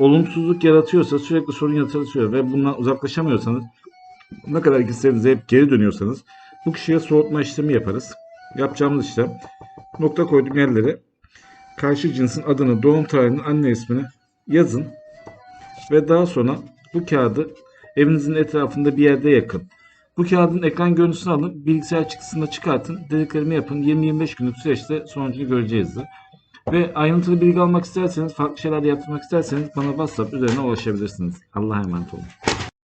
olumsuzluk yaratıyorsa, sürekli sorun yaratıyor ve bundan uzaklaşamıyorsanız, ne kadar gitsenize hep geri dönüyorsanız bu kişiye soğutma işlemi yaparız. Yapacağımız işlem nokta koyduğum yerlere karşı cinsin adını, doğum tarihini, anne ismini yazın ve daha sonra bu kağıdı evinizin etrafında bir yerde yakın. Bu kağıdın ekran görüntüsünü alın, bilgisayar çıktısında çıkartın, dediklerimi yapın. 20-25 günlük süreçte sonucunu göreceğizdir. Ve ayrıntılı bilgi almak isterseniz, farklı şeyler de yaptırmak isterseniz bana WhatsApp üzerinden ulaşabilirsiniz. Allah'a emanet olun.